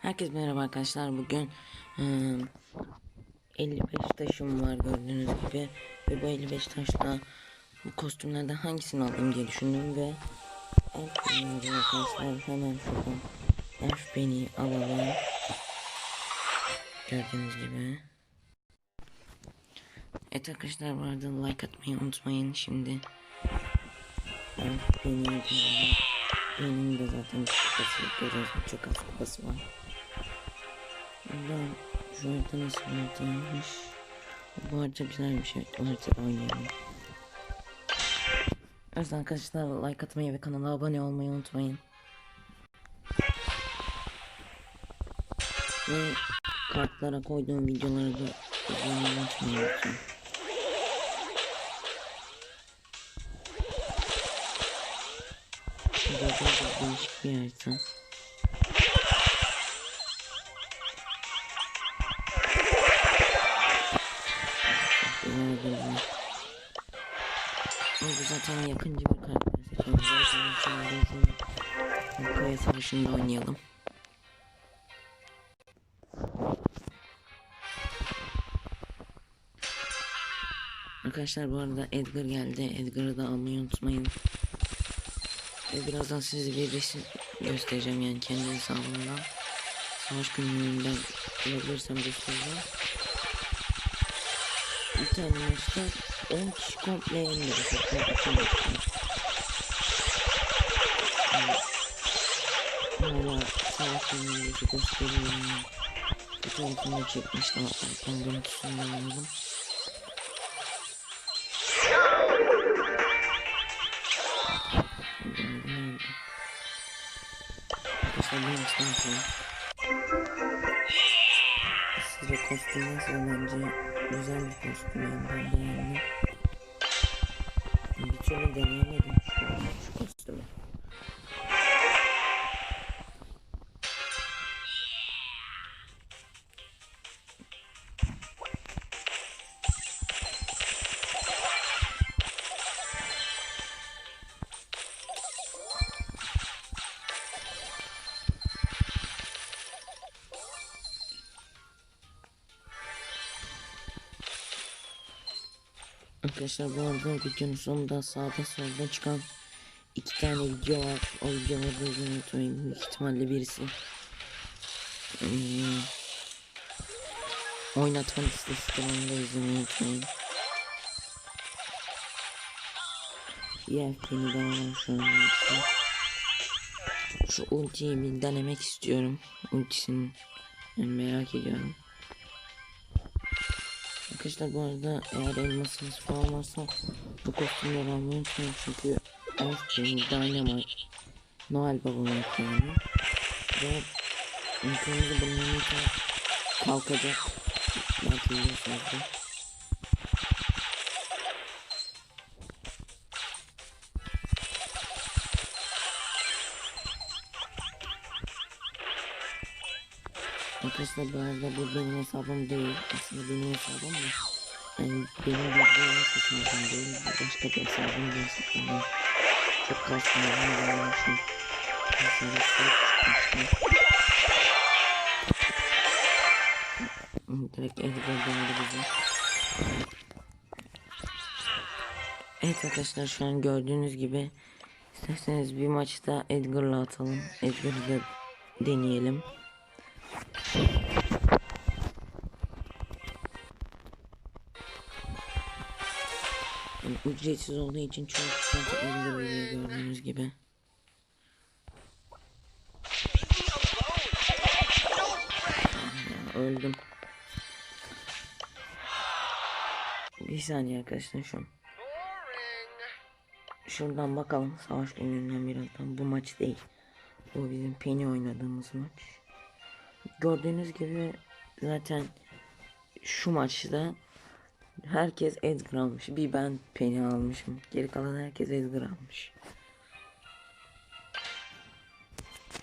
Herkese merhaba arkadaşlar. Bugün eee, 55 taşım var gördüğünüz gibi ve bu 55 taşla bu kostümlerden hangisini alayım diye düşündüm ve arkadaşlar hemen şuradan Elf Bey'i alalım. Gördüğünüz gibi. Evet arkadaşlar bu arada like atmayı unutmayın şimdi. Alalım. Benim de zaten kupası görüyorsunuz çok az kupası var. Ben şu harita nasıl bir haritaymış? Bu harita güzelmiş evet o haritada oynayalım. Yüzden arkadaşlar like atmayı ve kanala abone olmayı unutmayın. Ve kartlara koyduğum videoları da izlemeyi unutmayın değişik bir harita. Orada zaten yakıncı bir karakter seçiyoruz. Zaten Kaya Savaşı'nda oynayalım. Arkadaşlar bu arada Edgar geldi. Edgar'ı da almayı unutmayın. Ve birazdan size bir resim göstereceğim yani kendi hesabımdan. Savaş günlüğünden bulabilirsem göstereceğim. Bir tane maçta 10 kişi komple yenildi. Hala savaş günlüğünde gösteriyorum. Fotoğrafını çekmişler. Arkadan görüntüsünü de aldım. Ben işte yapayım. Size kostüm nasıl bence güzel bir kostüm yani ben beğendim. Bir türlü deneyemedim Arkadaşlar bu arada videonun sonunda sağda solda çıkan iki tane video var. O videoları da unutmayın. Büyük ihtimalle birisi hmm, oynatma listesi onu da izlemeyi unutmayın. Diğer filmi de var şu an. Şu ultiyi bir denemek istiyorum. Ultisini yani merak ediyorum. Arkadaşlar bu arada eğer elmasınız falan varsa bu kostümleri almayı unutmayın. Çünkü Elf Jamie, Dynamite, Noel Baba'nın ekranı ve imkanınızı bulmanızda kalkacak. Belki biliyorsunuzdur. Arkadaşlar bu arada bu benim hesabım değil. Aslında benim hesabım da. Yani benim bildiğim hesabım değil. Başka bir hesabım değil. Yani çok kasmalarını vermişim. Mesela şey çıkmıştı. Direkt Edgar döndü bize. Evet arkadaşlar şu an gördüğünüz gibi isterseniz bir maçta Edgar'la atalım. Edgar'ı da deneyelim. Yani ücretsiz olduğu için çok fazla elde veriyor gördüğünüz gibi. Ya, öldüm. Bir saniye arkadaşlar şu an. Şuradan bakalım savaş gününden birazdan bu maç değil. Bu bizim Penny oynadığımız maç. Gördüğünüz gibi zaten şu maçta herkes Edgar almış. Bir ben Penny almışım. Geri kalan herkes Edgar almış.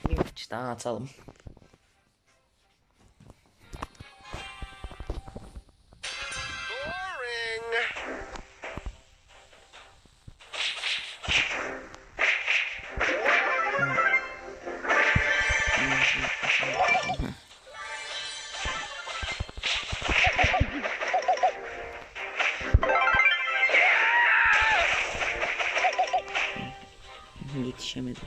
Bir maç daha atalım. Yetişemedi.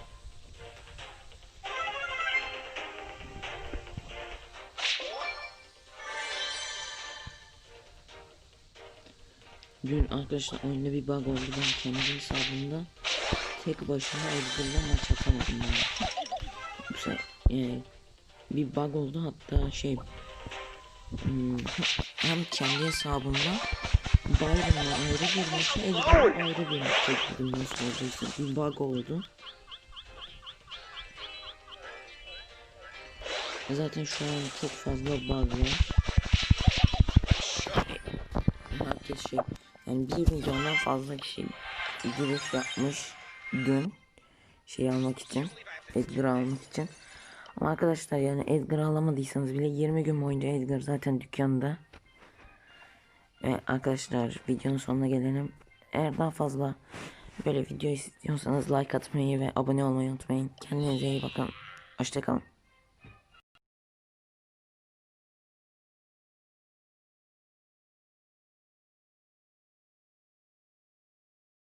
Dün arkadaşlar oyunda bir bug oldu. Ben kendi hesabımda tek başına Edgar'la maç atamadım yani. Bu sefer, e, bir bug oldu hatta şey hmm, hem kendi hesabımda Byron'la ayrı bir maçı Edgar'la ayrı bir maç çektim nasıl olduysa bir bug oldu. Zaten şu an çok fazla bug var. Herkes şey yani 1 milyondan fazla kişi giriş yapmış dün şey almak için Edgar almak için ama arkadaşlar yani Edgar alamadıysanız bile 20 gün boyunca Edgar zaten dükkanda ve arkadaşlar videonun sonuna gelelim. Eğer daha fazla böyle video istiyorsanız like atmayı ve abone olmayı unutmayın. Kendinize iyi bakın. Hoşçakalın